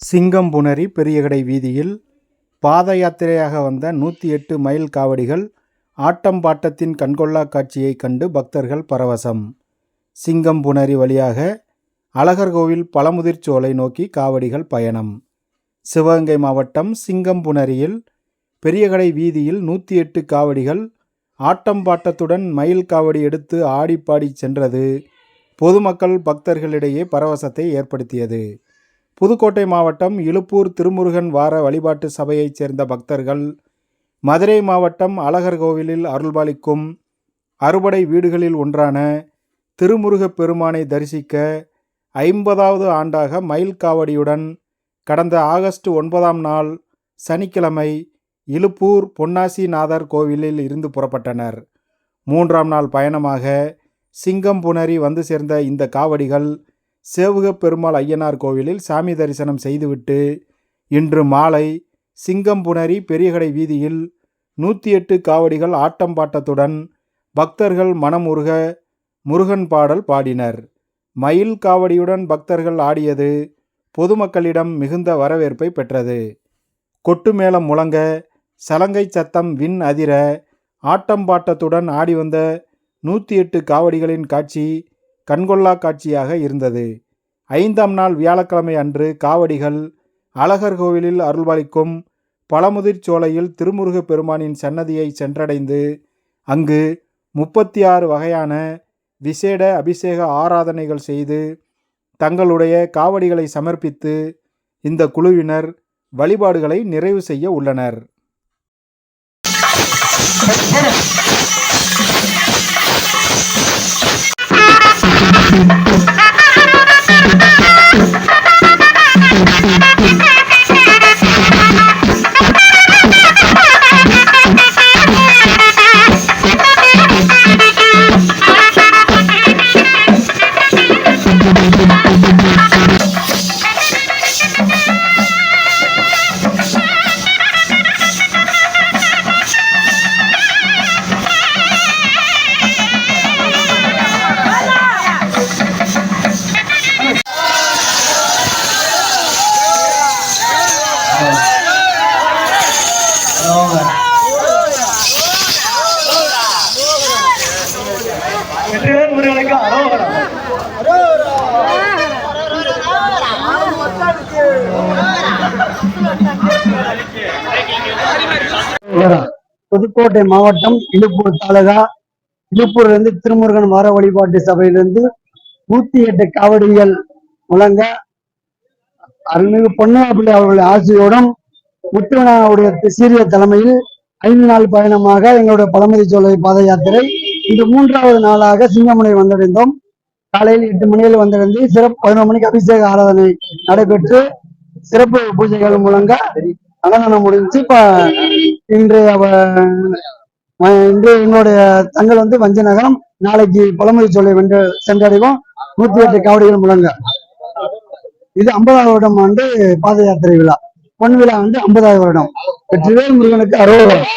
சிங்கம்புணரி பெரியகடை வீதியில் பாத யாத்திரையாக வந்த நூற்றி எட்டு மைல் காவடிகள் ஆட்டம் பாட்டத்தின் கண்கொள்ளா காட்சியைக் கண்டு பக்தர்கள் பரவசம். சிங்கம்புணரி வழியாக அழகர்கோவில் பழமுதிர்ச்சோலை நோக்கி காவடிகள் பயணம். சிவகங்கை மாவட்டம் சிங்கம்புணரியில் பெரியகடை வீதியில் நூற்றி எட்டு காவடிகள் ஆட்டம் பாட்டத்துடன் மயில் காவடி எடுத்து ஆடிப்பாடி சென்றது. பொதுமக்கள் பக்தர்களிடையே பரவசத்தை ஏற்படுத்தியது. புதுக்கோட்டை மாவட்டம் இலுப்பூர் திருமுருகன் வார வழிபாட்டு சபையைச் சேர்ந்த பக்தர்கள் மதுரை மாவட்டம் அழகர் கோவிலில் அருள்பாலிக்கும் அறுபடை வீடுகளில் ஒன்றான திருமுருகப் பெருமானை தரிசிக்க ஐம்பதாவது ஆண்டாக மயில் காவடியுடன் கடந்த ஆகஸ்ட் ஒன்பதாம் நாள் சனிக்கிழமை இலுப்பூர் பொன்னாசிநாதர் கோவிலில் இருந்து புறப்பட்டனர். மூன்றாம் நாள் பயணமாக சிங்கம்புணரி வந்து சேர்ந்த இந்த காவடிகள் சேவுகப் பெருமாள் ஐயனார் கோவிலில் சாமி தரிசனம் செய்துவிட்டு இன்று மாலை சிங்கம்புணரி பெரியகடை வீதியில் நூற்றி எட்டு காவடிகள் ஆட்டம் பாட்டத்துடன் பக்தர்கள் மனமுருக முருகன் பாடல் பாடினர். மயில் காவடியுடன் பக்தர்கள் ஆடியது பொதுமக்களிடம் மிகுந்த வரவேற்பை பெற்றது. கொட்டு மேளம் முழங்க சலங்கை சத்தம் விண் அதிர ஆட்டம் பாட்டத்துடன் ஆடி வந்த நூற்றி எட்டு காவடிகளின் காட்சி கண்கொள்ளா காட்சியாக இருந்தது. ஐந்தாம் நாள் வியாழக்கிழமை அன்று காவடிகள் அழகர் கோவிலில் அருள்பாலிக்கும் பழமுதிர் சோலையில் திருமுருகப் பெருமானின் சன்னதியை சென்றடைந்து அங்கு முப்பத்தி ஆறு வகையான விசேட அபிஷேக ஆராதனைகள் செய்து தங்களுடைய காவடிகளை சமர்ப்பித்து இந்த குழுவினர் வழிபாடுகளை நிறைவு செய்ய உள்ளனர். புதுக்கோட்டை மாவட்டம் இழுப்பூர் தாலுகா. இழுப்பூர்ல இருந்து திருமுருகன் மர வழிபாட்டு சபையிலிருந்து நூத்தி எட்டு காவடிகள் முழங்க அருள்மிகு பொன்னாப்பிள்ளை அவர்களுடைய ஆசியோடும் முத்துவனாவுடைய சீரிய தலைமையில் ஐந்து நாள் பயணமாக எங்களுடைய பழமதி சோலை பாத யாத்திரை இன்று மூன்றாவது நாளாக சிங்கமுனை வந்தடைந்தோம். காலையில் எட்டு மணியில் வந்தடைந்து சிறப்பு பதினொரு மணிக்கு அபிஷேக ஆராதனை நடைபெற்று சிறப்பு பூஜைகள் மூலங்க அன்னதானம் முடிஞ்சு இப்ப இன்று அவ இன்று எங்களுடைய தங்கள் வந்து வஞ்ச நகரம் நாளைக்கு பழமொழி சொல்லை வென்று சென்றடைவோம். நூத்தி எட்டு காவடிகள் முழங்க. இது ஐம்பதாவது வருடம் ஆண்டு பாத யாத்திரை விழா. பொன் விழா வந்து ஐம்பதாவது வருடம். வெற்றிவேல் முருகனுக்கு அறுபது வருடம்